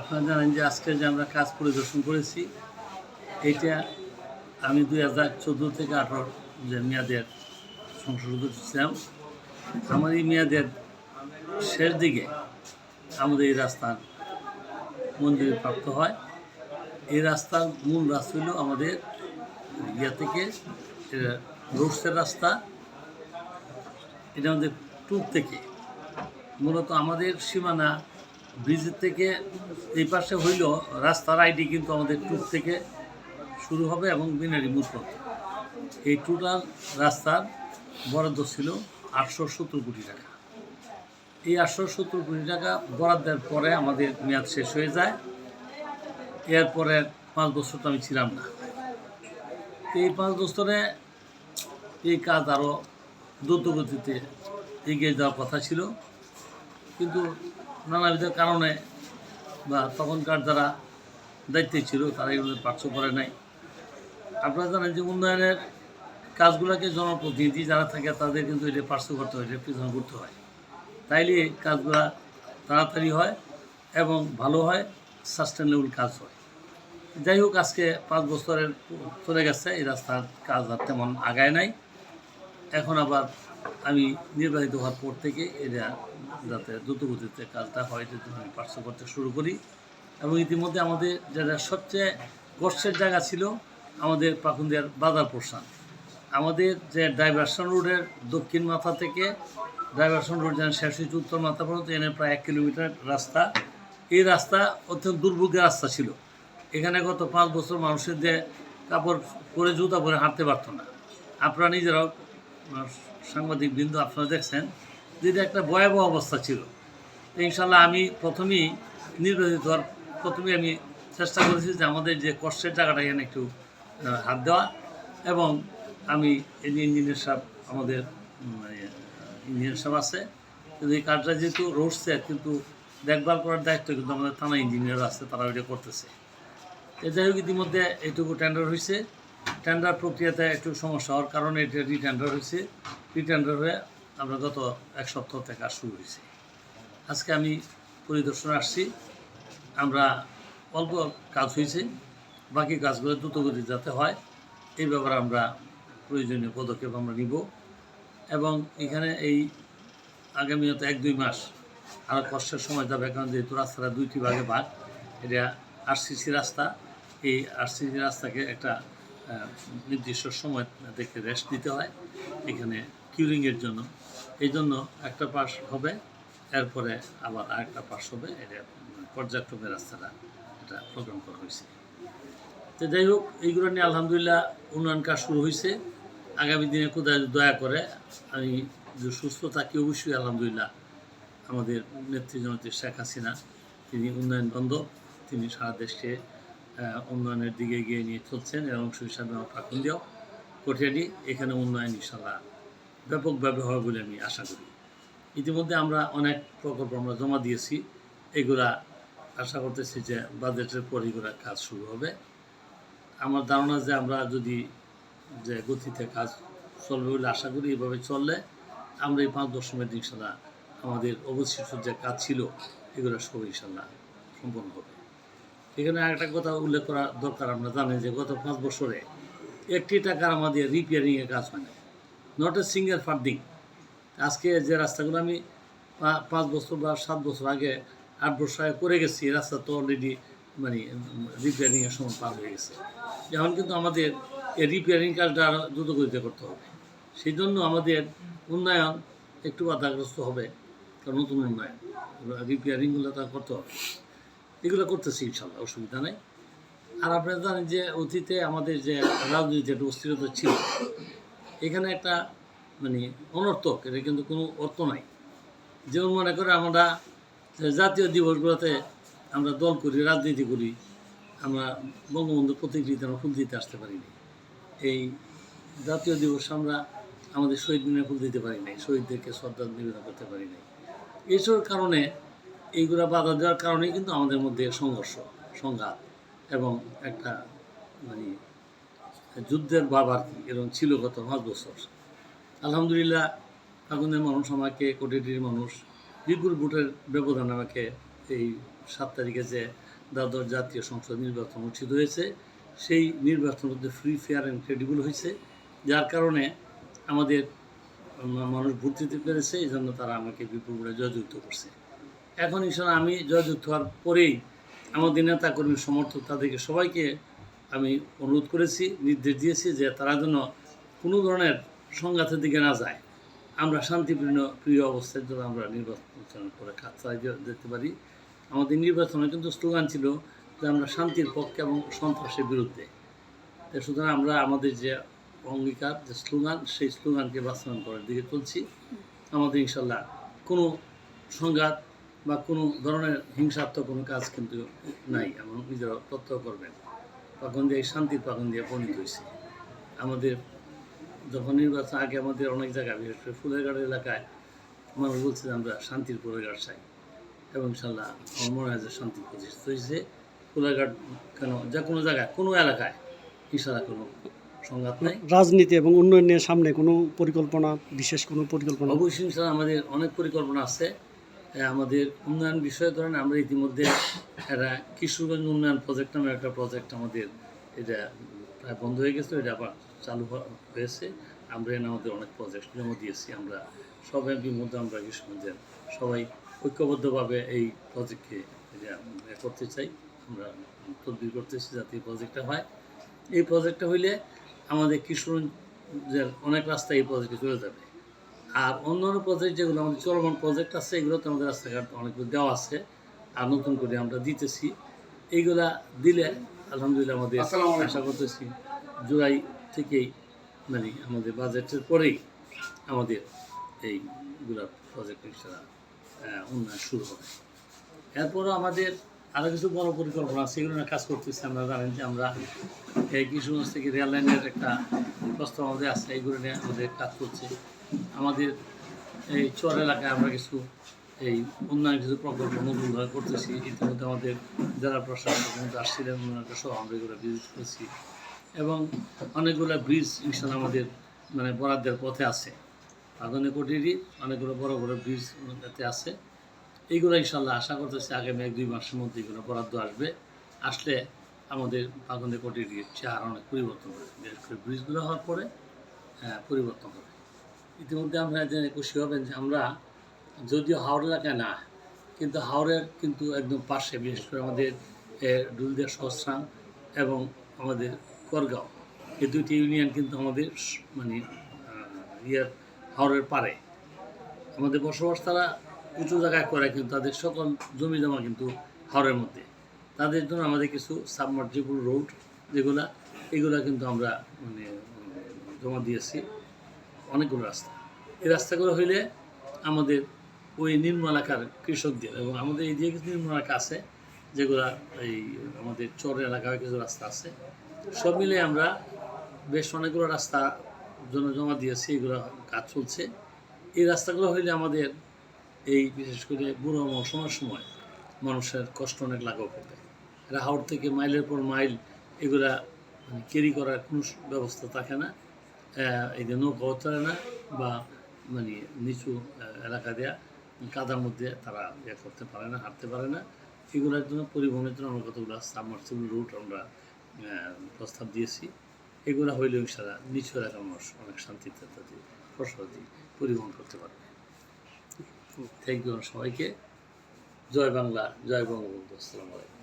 আপনারা জানেন যে আজকে যে আমরা কাজ পরিদর্শন করেছি, এটা আমি দুই হাজার চোদ্দ থেকে আঠারো যে মেয়াদের সংসদ সদস্য ছিলাম, আমার এই মেয়াদের শেষ দিকে আমাদের এই রাস্তার মঞ্জুরি প্রাপ্ত হয়। এই রাস্তার মূল রাস্তা হলো আমাদের ইয়া থেকে রোডসের রাস্তা। এটা আমাদের টুর থেকে। মূলত আমাদের সীমানা ব্রিজের থেকে এই পাশে হইল, রাস্তার আইডি কিন্তু আমাদের টুর থেকে শুরু হবে এবং বিনারি মুখ এই টোটাল রাস্তার বরাদ্দ ছিল আটশো সত্তর কোটি টাকা। এই আটশো সত্তর কোটি টাকা বরাদ্দের পরে আমাদের মেয়াদ শেষ হয়ে যায়। এরপরে পাঁচ বছর তো আমি ছিলাম না। এই পাঁচ বছরে এই কাজ আরও দ্রুতগতিতে এগিয়ে যাওয়ার কথা ছিল। কিন্তু নানাবিধ কারণে বা তখনকার যারা দায়িত্বে ছিল, তারা এগুলো পার্শ্ব করে নাই। আপনারা জানেন যে উন্নয়নের কাজগুলোকে জনপ্রতিনিধি যারা থাকে, তাদের কিন্তু এটা পার্শ্ব করতে হয়, এটা পিছনে করতে হয়। তাইলে কাজগুলা তাড়াতাড়ি হয় এবং ভালো হয় সাস্টেনেবল কাজ হয়। যাই হোক, আজকে পাঁচ বছরের চলে গেছে, এই রাস্তার কাজ আর তেমন আগায় নাই। এখন আবার আমি নির্বাচিত হওয়ার পর থেকে এটা যাতে দ্রুতগতিতে কাজটা হয়, এটা আমি পার্শ্ব করতে শুরু করি। এবং ইতিমধ্যে আমাদের যেটা সবচেয়ে কষ্টের জায়গা ছিল, আমাদের পাকুন্দিয়ার বাজার প্রস্থান আমাদের যে ডাইভারশন রোডের দক্ষিণ মাথা থেকে ডাইভারশন রোড যেন শেষ হয়েছে উত্তর মাথা পর্যন্ত এনে প্রায় এক কিলোমিটার রাস্তা। এই রাস্তা অত্যন্ত দুর্ভোগের রাস্তা ছিল। এখানে গত পাঁচ বছর মানুষের যে কাপড় পরে জুতা পরে হাঁটতে পারতো না। আপনারা নিজেরাও সাংবাদিক বৃন্দ আপনারা দেখছেন যেটা একটা ভয়াবহ অবস্থা ছিল। ইনশাল্লাহ আমি প্রথমেই নির্বাচিত হওয়ার প্রথমেই আমি চেষ্টা করেছি যে আমাদের যে কষ্টের জায়গাটা এখানে একটু হাত দেওয়া এবং আমি এই ইঞ্জিনিয়ার সাহেব, আমাদের ইঞ্জিনিয়ার সাহেব আছে কিন্তু এই কাজটা যেহেতু রোডসে কিন্তু দেখভাল করার দায়িত্ব কিন্তু আমাদের থানা ইঞ্জিনিয়ার আছে, তারা ওইটা করতেছে। তো যাই হোক, ইতিমধ্যে এইটুকু টেন্ডার হয়েছে টেন্ডার প্রক্রিয়াতে একটু সমস্যা হওয়ার কারণে এটা রিটেন্ডার হয়েছে। রিটেন্ডার হয়ে আমরা গত এক সপ্তাহ থেকে কাজ শুরু হয়েছে। আজকে আমি পরিদর্শনে আসছি। আমরা অল্প কাজ হয়েছে, বাকি কাজগুলো দ্রুতগতি যাতে হয়, এই ব্যাপারে আমরা প্রয়োজনীয় পদক্ষেপ আমরা নিব। এবং এখানে এই আগামী এক দুই মাস আরও কষ্টের সময় যাবে, কারণ যেহেতু রাস্তাটা দুইটি ভাগে ভাগ, এটা আরসিসি রাস্তা। এই আরসিসি রাস্তাকে একটা নির্দিষ্ট সময় দেখে রেস্ট দিতে হয় এখানে কিউরিংয়ের জন্য। এই জন্য একটা পাশ হবে, এরপরে আবার আরেকটা পাশ হবে, এটা পর্যায়ক্রমে রাস্তাটা এটা প্রোগ্রাম করা হয়েছে। তো যাই হোক, এইগুলো নিয়ে আলহামদুলিল্লাহ উন্নয়ন কাজ শুরু হয়েছে। আগামী দিনে কোথায় দয়া করে আমি যে সুস্থ থাকি অবশ্যই আলহামদুলিল্লাহ আমাদের নেত্রী জনতী শেখ হাসিনা, তিনি উন্নয়ন বন্ধ, তিনি সারা দেশকে উন্নয়নের দিকে এগিয়ে নিয়ে চলছেন এর অংশ হিসাবে আমার পাকুন্দিয়াও কঠিয়াটি এখানে উন্নয়ন ইনশাল্লাহ ব্যাপকভাবে হবে বলে আমি আশা করি। ইতিমধ্যে আমরা অনেক প্রকল্প আমরা জমা দিয়েছি। এগুলা আশা করতেছি যে বাজেটের পর এগুলা কাজ শুরু হবে। আমার ধারণা যে আমরা যদি যে গতিতে কাজ চলবে বলে আশা করি, এভাবে চললে আমরা এই পাঁচ দশমের ইনশাল্লাহ আমাদের অবশিষ্ট যে কাজ ছিল, এগুলো সব ইনশাল্লাহ সম্পন্ন হবে। এখানে আরেকটা কথা উল্লেখ করা দরকার, আমরা জানি যে গত পাঁচ বছরে একটি টাকার আমাদের রিপেয়ারিংয়ের কাজ হয় না নট এ সিঙ্গেল ফান্ডিং আজকে যে রাস্তাগুলো আমি পাঁচ বছর বা সাত বছর আগে আট বছর আগে করে গেছি রাস্তা তো অলরেডি মানে রিপেয়ারিংয়ের সময় পার হয়ে গেছে। এখন কিন্তু আমাদের এই রিপেয়ারিং কাজটা আরও দ্রুতগতিতে করতে হবে। সেই জন্য আমাদের উন্নয়ন একটু বাধাগ্রস্ত হবে, কারণ নতুন উন্নয়ন। রিপেয়ারিংগুলো তা করতে হবে এগুলো করতেছি ইনশাল্লাহ অসুবিধা নেই। আর আপনারা জানেন যে অতীতে আমাদের যে রাজনীতিতে একটা অস্থিরতা ছিল, এখানে একটা মানে অনর্থক, এটা কিন্তু কোনো অর্থ নাই। যেমন মনে করে আমরা জাতীয় দিবসগুলোতে আমরা দল করি, রাজনীতি করি, আমরা বঙ্গবন্ধু প্রতিকৃতি আমরা ফুল দিতে আসতে পারিনি। এই জাতীয় দিবস আমরা আমাদের শহীদ মিনারে ফুল দিতে পারি নাই শহীদদেরকে শ্রদ্ধা নিবেদন করতে পারি নাই এইসব কারণে এইগুলা বাধা দেওয়ার কারণেই কিন্তু আমাদের মধ্যে সংঘর্ষ, সংঘাত এবং একটা মানে যুদ্ধের ভাব আর কি, এরকম ছিল গত পাঁচ বছর। আলহামদুলিল্লাহ ফাগুনের মানুষ আমাকে, কোটিটির মানুষ, বিপুল ভোটের ব্যবধান আমাকে এই সাত তারিখে যে দ্বাদশ জাতীয় সংসদ নির্বাচন অনুষ্ঠিত হয়েছে, সেই নির্বাচন মধ্যে ফ্রি ফেয়ার অ্যান্ড ক্রেডিবল হয়েছে। যার কারণে আমাদের মানুষ ভোট দিতে পেরেছে, এই জন্য তারা আমাকে বিপুল ভোটে জয়যুক্ত করছে। এখন ইনশাল্লাহ আমি জয়যুক্ত হওয়ার পরেই আমাদের নেতা কর্মী সমর্থক তাদেরকে সবাইকে আমি অনুরোধ করেছি, নির্দেশ দিয়েছি যে তারা যেন কোনো ধরনের সংঘাতের দিকে না যায়। আমরা শান্তিপূর্ণ, প্রিয় অবস্থায় যেন আমরা নির্বাচন করে কাজ যেতে পারি। আমাদের নির্বাচনে কিন্তু স্লোগান ছিল যে আমরা শান্তির পক্ষে এবং সন্ত্রাসের বিরুদ্ধে। সুতরাং আমরা আমাদের যে অঙ্গীকার, যে স্লোগান, সেই স্লোগানকে বাস্তবায়ন করার দিকে চলছি। আমাদের ইনশাল্লাহ কোনো সংঘাত বা কোনো ধরনের হিংসাত্মক কোনো কাজ কিন্তু নাই এমন নিজেরা তথ্য করবেন। তখন দিয়ে শান্তির পাখন দিয়ে পরিণত হয়েছে আমাদের যখন নির্বাচন আগে আমাদের অনেক জায়গায় বিশেষ করে ফুলেরঘাট এলাকায় মানুষ বলছে যে আমরা শান্তির পরিবার চাই। এবং ইনশাল্লাহ আমার মনে হয় যে শান্তি প্রতিষ্ঠিত হয়েছে ফুলেরঘাট কেন যে কোনো জায়গায় কোনো এলাকায় ইনশাল্লাহ কোনো সংঘাত নাই। রাজনীতি এবং উন্নয়নের সামনে কোনো পরিকল্পনা বিশেষ কোনো পরিকল্পনা? অবশ্যই ইনশাল্লাহ আমাদের অনেক পরিকল্পনা আছে। আমাদের উন্নয়ন বিষয়ে ধরেন আমরা ইতিমধ্যে একটা কিশোরগঞ্জ উন্নয়ন প্রজেক্ট নামে একটা প্রজেক্ট আমাদের এটা প্রায় বন্ধ হয়ে গেছে, এটা আবার চালু হয়েছে। আমরা এনে আমাদের অনেক প্রজেক্ট জমা দিয়েছি। আমরা সব এমপির মধ্যে আমরা কিশোরগঞ্জের সবাই ঐক্যবদ্ধভাবে এই প্রজেক্টকে করতে চাই। আমরা তদবির করতেছি যাতে এই প্রজেক্টটা হয়। এই প্রজেক্টটা হইলে আমাদের কিশোরগঞ্জের অনেক রাস্তা এই প্রজেক্টে চলে যাবে। আর অন্যান্য প্রজেক্ট যেগুলো আমাদের চলমান প্রজেক্ট আছে এগুলোতে আমাদের রাস্তাঘাট অনেকগুলো দেওয়া আছে। আর নতুন করে আমরা দিতেছি। এইগুলা দিলে আলহামদুলিল্লাহ আমাদের আশা করতেছি জুলাই থেকেই মানে আমাদের বাজেটের পরেই আমাদের এইগুলা প্রজেক্ট উন্নয়ন শুরু হবে। এরপরও আমাদের আরও কিছু বড় পরিকল্পনা আছে এগুলো কাজ করতেছি। আমরা জানেন যে আমরা এই কিশোরগঞ্জ থেকে রেল লাইনের একটা প্রস্তাব আমাদের আছে এইগুলো নিয়ে আমাদের কাজ করছে। আমাদের এই চর এলাকায় আমরা কিছু এই উন্নয়ন কিছু প্রকল্প নতুনভাবে করতেছি। ইতিমধ্যে আমাদের জেলা প্রশাসক মধ্যে আসছিলেন ওনাকে সহ আমরা এগুলো ভিজিট করেছি। এবং অনেকগুলো ব্রিজ ইনশাল্লাহ আমাদের মানে বরাদ্দের পথে আছে। আগুনে কোটিরই অনেকগুলো বড় বড় ব্রিজ যাতে আছে। এইগুলো ইনশাল্লাহ আশা করতেছি আগামী এক দুই মাসের মধ্যে এগুলো বরাদ্দ আসবে। আসলে আমাদের বাগন্দে কোটির চেহারা অনেক পরিবর্তন হবে বিশেষ করে ব্রিজগুলো হওয়ার পরে হ্যাঁ, পরিবর্তন হবে ইতিমধ্যে আমরা জেনে খুশি হবেন যে আমরা যদিও হাওড় এলাকায় না, কিন্তু হাওড়ের কিন্তু একদম পাশে, বিশেষ করে আমাদের ডুলদিয়া সহস্রাং এবং আমাদের করগাঁও। এই দুইটি ইউনিয়ন কিন্তু আমাদের মানে ইয়ের হাওড়ের পারে আমাদের বসবাস তারা উঁচু জায়গায় করে, কিন্তু তাদের সকল জমি জমা কিন্তু হাওড়ের মধ্যে। তাদের জন্য আমাদের কিছু সাবমার্জিবল রোড যেগুলা, এগুলা কিন্তু আমরা মানে জমা দিয়েছি। অনেকগুলো রাস্তা। এই রাস্তাগুলো হইলে আমাদের ওই নিম্ন এলাকার কৃষকদের এবং আমাদের এই দিয়ে কিছু নিম্ন এলাকা আছে, যেগুলা এই আমাদের চর এলাকায় কিছু রাস্তা আছে, সব মিলে আমরা বেশ অনেকগুলো রাস্তা জন্য জমা দিয়েছি, এগুলো কাজ চলছে। এই রাস্তাগুলো হইলে আমাদের এই বিশেষ করে বুড়ো মৌসুমের সময় মানুষের কষ্ট অনেক লাঘব হবে হাওড় থেকে মাইলের পর মাইল এগুলা মানে ক্যারি করার কোনো ব্যবস্থা থাকে না। যে নৌকাও চলে না বা মানে নিচু এলাকা দেয়া কাদার মধ্যে তারা ইয়ে করতে পারে না হাঁটতে পারে না এগুলোর জন্য পরিবহনের জন্য আমরা কতগুলো সাবমার্সিবল রুট আমরা প্রস্তাব দিয়েছি এগুলো হইলেও সারা নিচু এলাকার মানুষ অনেক শান্তিতে তাদের সহজেই পরিবহন করতে পারবে থ্যাংক ইউ সবাইকে জয় বাংলা জয় বঙ্গবন্ধু আসসালামু আলাইকুম